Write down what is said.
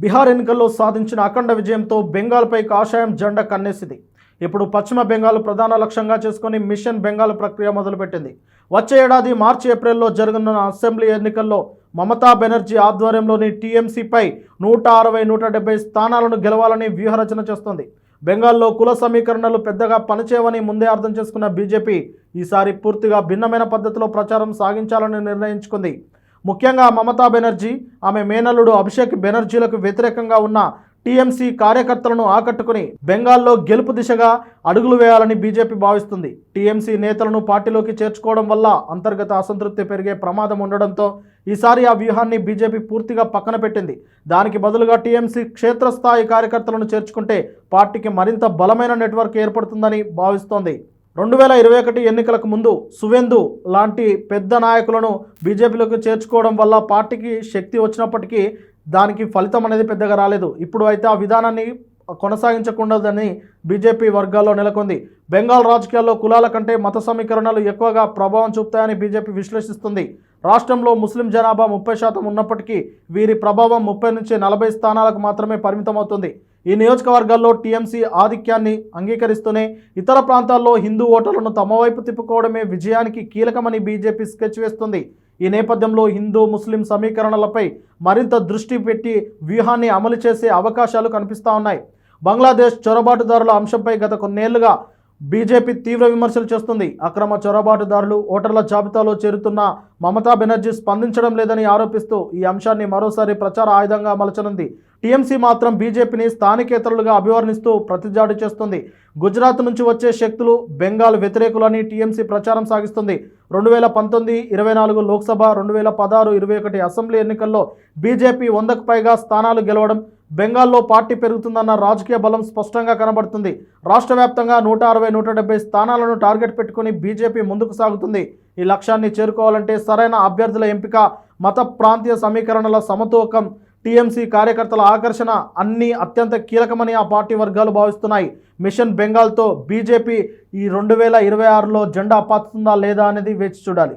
బీహార్ ఎన్నికల్లో సాధించిన అఖండ విజయంతో బెంగాల్పై కాషాయం జెండా కన్నేసింది. ఇప్పుడు పశ్చిమ బెంగాల్ ప్రధాన లక్ష్యంగా చేసుకుని మిషన్ బెంగాల్ ప్రక్రియ మొదలుపెట్టింది. వచ్చే ఏడాది మార్చి ఏప్రిల్లో జరగనున్న అసెంబ్లీ ఎన్నికల్లో మమతా బెనర్జీ ఆధ్వర్యంలోని టీఎంసీపై నూట అరవై నూట డెబ్బై స్థానాలను గెలవాలని వ్యూహరచన చేస్తోంది. బెంగాల్లో కుల సమీకరణలు పెద్దగా పనిచేయవని ముందే అర్థం చేసుకున్న బీజేపీ ఈసారి పూర్తిగా భిన్నమైన పద్ధతిలో ప్రచారం సాగించాలని నిర్ణయించుకుంది. ముఖ్యంగా మమతా బెనర్జీ ఆమె మేనల్లుడు అభిషేక్ బెనర్జీలకు వ్యతిరేకంగా ఉన్న టీఎంసీ కార్యకర్తలను ఆకట్టుకుని బెంగాల్లో గెలుపు దిశగా అడుగులు వేయాలని బీజేపీ భావిస్తుంది. టీఎంసీ నేతలను పార్టీలోకి చేర్చుకోవడం వల్ల అంతర్గత అసంతృప్తి పెరిగే ప్రమాదం ఉండడంతో ఈసారి ఆ వ్యూహాన్ని బీజేపీ పూర్తిగా పక్కన పెట్టింది. దానికి బదులుగా టీఎంసీ క్షేత్రస్థాయి కార్యకర్తలను చేర్చుకుంటే పార్టీకి మరింత బలమైన నెట్వర్క్ ఏర్పడుతుందని భావిస్తోంది. రెండు వేల ఇరవై ఒకటి ఎన్నికలకు ముందు సువేందు లాంటి పెద్ద నాయకులను బీజేపీలోకి చేర్చుకోవడం వల్ల పార్టీకి శక్తి వచ్చినప్పటికీ దానికి ఫలితం అనేది పెద్దగా రాలేదు. ఇప్పుడు అయితే ఆ విధానాన్ని కొనసాగించకూడదని బీజేపీ వర్గాల్లో నెలకొంది. బెంగాల్ రాజకీయాల్లో కులాల కంటే మత సమీకరణలు ఎక్కువగా ప్రభావం చూపుతాయని బీజేపీ విశ్లేషిస్తుంది. రాష్ట్రంలో ముస్లిం జనాభా ముప్పై శాతం ఉన్నప్పటికీ వీరి ప్రభావం ముప్పై నుంచి నలభై స్థానాలకు మాత్రమే పరిమితమవుతుంది. ఈ నియోజకవర్గాల్లో టీఎంసీ ఆధిక్యాన్ని అంగీకరిస్తూనే ఇతర ప్రాంతాల్లో హిందూ ఓటర్లను తమ వైపు తిప్పుకోవడమే విజయానికి కీలకమని బీజేపీ స్కెచ్ వేస్తుంది. ఈ నేపథ్యంలో హిందూ ముస్లిం సమీకరణలపై మరింత దృష్టి పెట్టి వ్యూహాన్ని అమలు చేసే అవకాశాలు కనిపిస్తూ ఉన్నాయి. బంగ్లాదేశ్ చొరబాటుదారుల అంశంపై గత కొన్నేళ్ళుగా బీజేపీ తీవ్ర విమర్శలు చేస్తుంది. అక్రమ చొరబాటుదారులు ఓటర్ల జాబితాలో చేరుతున్న మమతా బెనర్జీ స్పందించడం లేదని ఆరోపిస్తూ ఈ అంశాన్ని మరోసారి ప్రచార ఆయుధంగా మలచనుంది టీఎంసీ మాత్రం బీజేపీని స్థానికేతరులుగా అభివర్ణిస్తూ ప్రతిజాడు చేస్తుంది. గుజరాత్ నుంచి వచ్చే శక్తులు బెంగాల్ వ్యతిరేకులని టీఎంసీ ప్రచారం సాగిస్తుంది. రెండు వేల పంతొమ్మిది ఇరవై నాలుగు లోక్సభ రెండు వేల పదహారు ఇరవై ఒకటి అసెంబ్లీ ఎన్నికల్లో బీజేపీ వందకు పైగా స్థానాలు గెలవడం బెంగాల్లో పార్టీ పెరుగుతుందన్న రాజకీయ బలం స్పష్టంగా కనబడుతుంది. రాష్ట్ర వ్యాప్తంగా నూట అరవై నూట డెబ్బై స్థానాలను టార్గెట్ పెట్టుకుని బీజేపీ ముందుకు సాగుతుంది. ఈ లక్ష్యాన్ని చేరుకోవాలంటే సరైన అభ్యర్థుల ఎంపిక మత ప్రాంతీయ సమీకరణల సమతూకం టీఎంసీ కార్యకర్తల ఆకర్షణ అన్నీ అత్యంత కీలకమని ఆ పార్టీ వర్గాలు భావిస్తున్నాయి. మిషన్ బెంగాల్తో బీజేపీ ఈ రెండు వేల ఇరవై ఆరులో జెండా పాతుతుందా లేదా అనేది వేచి చూడాలి.